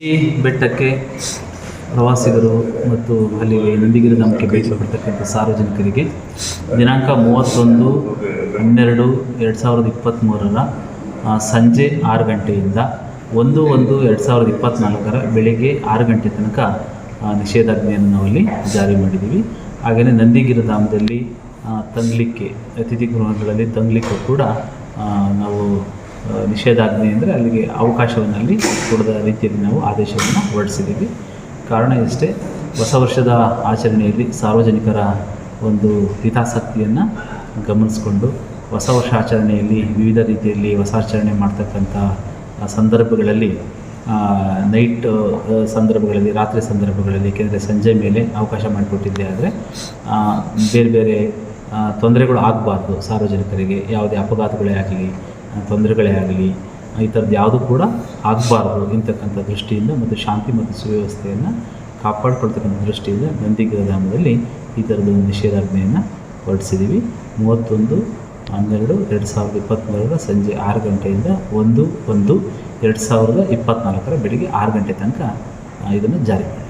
ಈ ಬೆಟ್ಟಕ್ಕೆ ಪ್ರವಾಸಿಗರು ಮತ್ತು ಅಲ್ಲಿ ನಂದಿಗಿರಿ ನಮಗೆ ಭೇಟಿ ಕೊಡ್ತಕ್ಕಂಥ ಸಾರ್ವಜನಿಕರಿಗೆ ದಿನಾಂಕ ಮೂವತ್ತೊಂದು ಹನ್ನೆರಡು ಎರಡು ಸಾವಿರದ ಇಪ್ಪತ್ತ್ಮೂರರ ಸಂಜೆ ಆರು ಗಂಟೆಯಿಂದ ಒಂದು ಒಂದು ಎರಡು ಸಾವಿರದ ಇಪ್ಪತ್ತ್ನಾಲ್ಕರ ಬೆಳಿಗ್ಗೆ ಆರು ಗಂಟೆ ತನಕ ನಿಷೇಧಾಜ್ಞೆಯನ್ನು ನಾವಲ್ಲಿ ಜಾರಿ ಮಾಡಿದ್ದೀವಿ. ಹಾಗೆಯೇ ನಂದಿಗಿರಿ ಧಾಮದಲ್ಲಿ ತಂಗ್ಲಿಕ್ಕೆ, ಅತಿಥಿ ಗೃಹಗಳಲ್ಲಿ ತಂಗಲಿಕ್ಕೂ ಕೂಡ ನಾವು ನಿಷೇಧಾಜ್ಞೆ ಅಂದರೆ ಅಲ್ಲಿಗೆ ಅವಕಾಶವನ್ನು ಅಲ್ಲಿ ಕೊಡದ ರೀತಿಯಲ್ಲಿ ನಾವು ಆದೇಶವನ್ನು ಹೊರಡಿಸಿದ್ದೀವಿ. ಕಾರಣ ಇಷ್ಟೇ, ಹೊಸ ವರ್ಷದ ಆಚರಣೆಯಲ್ಲಿ ಸಾರ್ವಜನಿಕರ ಒಂದು ಹಿತಾಸಕ್ತಿಯನ್ನು ಗಮನಿಸಿಕೊಂಡು ಹೊಸ ವರ್ಷ ಆಚರಣೆಯಲ್ಲಿ ವಿವಿಧ ರೀತಿಯಲ್ಲಿ ಹೊಸ ಆಚರಣೆ ಮಾಡ್ತಕ್ಕಂಥ ಸಂದರ್ಭಗಳಲ್ಲಿ ನೈಟ್ ಸಂದರ್ಭಗಳಲ್ಲಿ, ರಾತ್ರಿ ಸಂದರ್ಭಗಳಲ್ಲಿ ಏಕೆಂದರೆ ಸಂಜೆ ಮೇಲೆ ಅವಕಾಶ ಮಾಡಿಕೊಟ್ಟಿದ್ದೆ ಆದರೆ ಬೇರೆ ಬೇರೆ ತೊಂದರೆಗಳು ಆಗಬಾರ್ದು ಸಾರ್ವಜನಿಕರಿಗೆ, ಯಾವುದೇ ಅಪಘಾತಗಳೇ ಆಗಲಿ ತೊಂದರೆಗಳೇ ಆಗಲಿ, ಈ ಥರದ್ದು ಯಾವುದೂ ಕೂಡ ಆಗಬಾರ್ದು ಇಂತಕ್ಕಂಥ ದೃಷ್ಟಿಯಿಂದ ಮತ್ತು ಶಾಂತಿ ಮತ್ತು ಸುವ್ಯವಸ್ಥೆಯನ್ನು ಕಾಪಾಡಿಕೊಳ್ತಕ್ಕಂಥ ದೃಷ್ಟಿಯಿಂದ ನಂದಿಗಿರಿ ಧಾಮದಲ್ಲಿ ಈ ಥರದ ಒಂದು ನಿಷೇಧಾಜ್ಞೆಯನ್ನು ಹೊರಡಿಸಿದ್ದೀವಿ ಮೂವತ್ತೊಂದು ಹನ್ನೆರಡು ಎರಡು ಸಾವಿರದ ಇಪ್ಪತ್ತ್ಮೂರರ ಸಂಜೆ ಆರು ಗಂಟೆಯಿಂದ ಒಂದು ಒಂದು ಎರಡು ಸಾವಿರದ ಇಪ್ಪತ್ತ್ನಾಲ್ಕರ ಬೆಳಿಗ್ಗೆ ಆರು ಗಂಟೆ ತನಕ ಇದನ್ನು ಜಾರಿ ಮಾಡಿ